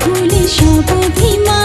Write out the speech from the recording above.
ভুলে সব অভিমান।